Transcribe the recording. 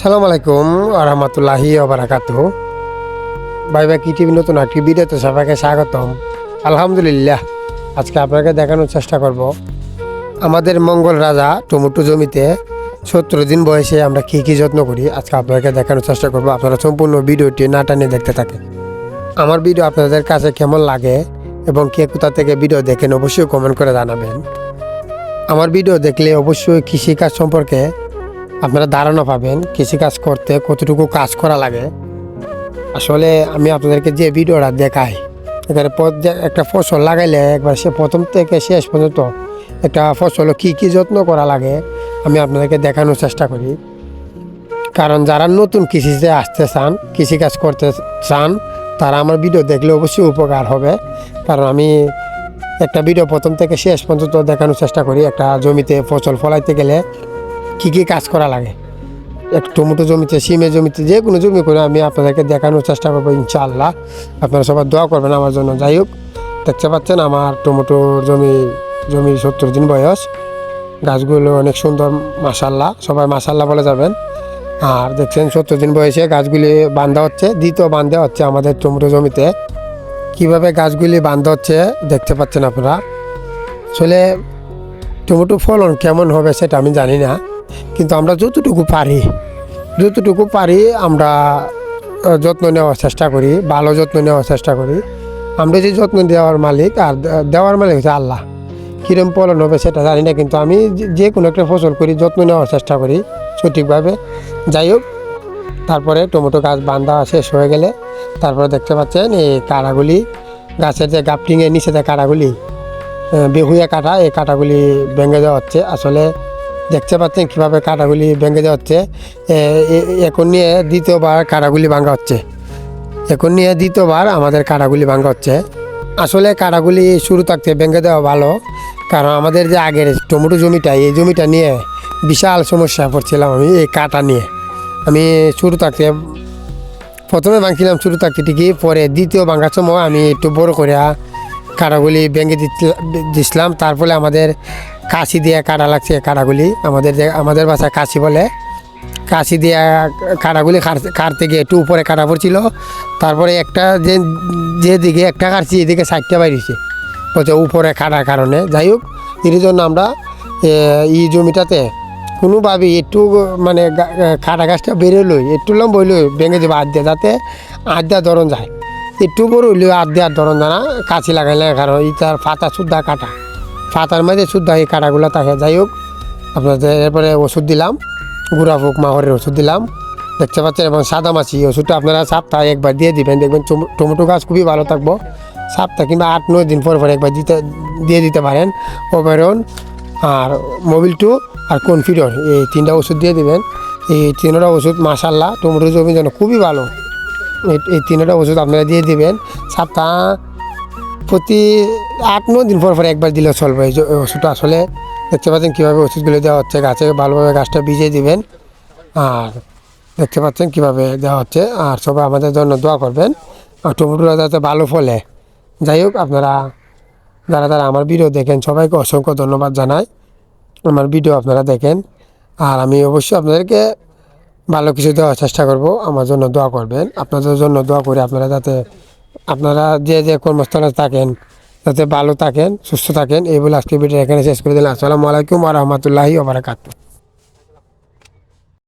সালাম আলাইকুম আরহামতুল্লাহি ওবারাকাতু ভাই ভাই, কি টিভি নতুন একটি ভিডিওতে সবাইকে স্বাগতম। আলহামদুলিল্লাহ, আজকে আপনাকে দেখানোর চেষ্টা করব। আমাদের মঙ্গল রাজা টমেটো জমিতে সত্তর দিন বয়সে আমরা কী কী যত্ন করি, আজকে আপনাকে দেখানোর চেষ্টা করব। আপনারা সম্পূর্ণ ভিডিওটি না টানিয়ে দেখতে থাকেন। আমার ভিডিও আপনাদের কাছে কেমন লাগে এবং কে কোথা থেকে ভিডিও দেখেন, অবশ্যই কমেন্ট করে জানাবেন। আমার ভিডিও দেখলে অবশ্যই কৃষিকাজ সম্পর্কে আপনারা ধারণা পাবেন কৃষিকাজ করতে কতটুকু কাজ করা লাগে। আসলে আমি আপনাদেরকে যে ভিডিওটা দেখাই, এখানে একটা ফসল লাগাইলে একবার সে প্রথম থেকে শেষ পর্যন্ত একটা ফসল কী কী যত্ন করা লাগে, আমি আপনাদেরকে দেখানোর চেষ্টা করি। কারণ যারা নতুন কৃষিতে আসতে চান কৃষিকাজ করতে চান, তারা আমার ভিডিও দেখলে অবশ্যই উপকার হবে। কারণ আমি একটা ভিডিও প্রথম থেকে শেষ পর্যন্ত দেখানোর চেষ্টা করি, একটা জমিতে ফসল ফলাইতে গেলে। কী কী কাজ করা লাগে? এক টমেটো জমিতে, সিমের জমিতে, যে কোনো জমি করে আমি আপনাদেরকে দেখানোর চেষ্টা করব, ইনশাআল্লাহ। আপনারা সবাই দোয়া করবেন আমার জন্য। যাই হোক, দেখতে পাচ্ছেন আমার টমেটোর জমি জমি সত্তর দিন বয়স। গাছগুলো অনেক সুন্দর মাসাল্লাহ সবাই মাসাল্লাহ বলে যাবেন। আর দেখছেন, সত্তর দিন বয়সে গাছগুলি বান্ধা হচ্ছে। দ্বিতীয় বান্ধা হচ্ছে আমাদের টমেটো জমিতে। কীভাবে গাছগুলি বান্ধা হচ্ছে দেখতে পাচ্ছেন আপনারা? আসলে টমেটো ফলন কেমন হবে সেটা আমি জানি না। কিন্তু আমরা যতটুকু পারি যতটুকু পারি আমরা যত্ন নেওয়ার চেষ্টা করি, ভালো যত্ন নেওয়ার চেষ্টা করি। আমরা যে যত্ন দেওয়ার মালিক আর দেওয়ার মালিক হচ্ছে আল্লাহ। কীরকম ফলন হবে সেটা জানি না, কিন্তু আমি যে- কোনো একটা ফসল করি, যত্ন নেওয়ার চেষ্টা করি সঠিকভাবে। যাই হোক, তারপরে টমেটো গাছ বান্ধা শেষ হয়ে গেলে, তারপরে দেখতে পাচ্ছেন এই কাড়াগুলি, গাছের যে গাপটিংয়ের নিচে যে কাড়াগুলি বেহুয়া কাটা, এই কাটাগুলি ভেঙে দেওয়া হচ্ছে। আসলে দেখতে পাচ্ছেন কীভাবে কাটাগুলি ভেঙে এ- এখন নিয়ে দ্বিতীয়বার কাটাগুলি ভাঙা হচ্ছে। এখন নিয়ে দ্বিতীয়বার আমাদের কাটাগুলি ভাঙা হচ্ছে। আসলে কাটাগুলি শুরু থাকতে ভেঙে দেওয়া ভালো, কারণ আমাদের যে আগের টমেটো জমিটা, এই জমিটা নিয়ে বিশাল সমস্যা পড়ছিলাম আমি এই কাটা নিয়ে। আমি শুরু থাকতে প্রথমে ভাঙছিলাম শুরু থাকতে ঠিকই, পরে দ্বিতীয় ভাঙার সময় আমি একটু বড় করে কাটাগুলি ভেঙে দিচ্ছিলাম তারপরে আমাদের কাশি দিয়ে কাটা লাগছে কাটাগুলি আমাদের যে আমাদের বাসায় কাশি বলে। কাশি দিয়ে কাটাগুলি কাটতে- গিয়ে একটু উপরে কাটা পড়ছিল। তারপরে একটা যে যেদিকে একটা কাটছি এদিকে সাইডটা বাইরেছে। বলছে উপরে কাটার কারণে। যাই হোক এর জন্য আমরা এই জমিটাতে কোনোভাবে একটু মানে কাটা গাছটা বেরোলই একটু লম্বা হইলই, ভেঙে দেবো আধ দিয়ে যাতে দেওয়া ধরন যায়। একটু বড় হইলেও দেওয়ার ধরন জানা কাছি লাগাইলে কারণ ইটার পাতা শুদ্ধা কাটা। পাতার মাঝে শুদ্ধা এই কাটাগুলো থাকে যাই হোক। আপনাদের এরপরে ওষুধ দিলাম, গুড়া ফুক মাহরের ওষুধ দিলাম। দেখতে পাচ্ছেন, এবং সাদা মাছি ওষুধটা আপনারা সপ্তাহে একবার দিয়ে দিবেন। দেখবেন টমেটো গাছ খুবই ভালো থাকব। সপ্তাহ কিংবা আট, নয় দিন পর পর একবার দিতে, দিয়ে দিতে পারেন। ওভারন আর মোবিল টু আর কনফিডর এই তিনটা ওষুধ দিয়ে দিবেন। এই তিনটা ওষুধ মাসাল্লাহ টমেটো জমির জন্য খুবই ভালো। এই- এই তিনটা ওষুধ আপনারা দিয়ে দিবেন। সপ্তাহ প্রতি আট ন দিন পর পর একবার দিলে চলবে। এই ওষুধটা আসলে দেখতে পাচ্ছেন কীভাবে ওষুধগুলো দেওয়া হচ্ছে, গাছে ভালোভাবে গাছটা ভিজিয়ে দিবেন। আর দেখতে পাচ্ছেন কীভাবে দেওয়া হচ্ছে। আর সবাই আমাদের জন্য দোয়া করবেন। আর টমেটোটা যাতে ভালো ফলে। যাই হোক, আপনারা যারা যারা আমার ভিডিও দেখেন, সবাইকে অসংখ্য ধন্যবাদ জানাই। আমার ভিডিও আপনারা দেখেন। আর আমি অবশ্যই আপনাদেরকে ভালো কিছু দেওয়ার চেষ্টা করব। আমার জন্য দোয়া করবেন। আপনাদের জন্য দোয়া করে আপনারা যাতে আপনারা যে যে কর্মস্থলে থাকেন, যাতে ভালো থাকেন, সুস্থ থাকেন এইগুলো আজকে ভিডিও এখানে শেষ করে দিলাম। আসসালামু আলাইকুম আ রহমতুল্লাহি ওবরাকাতু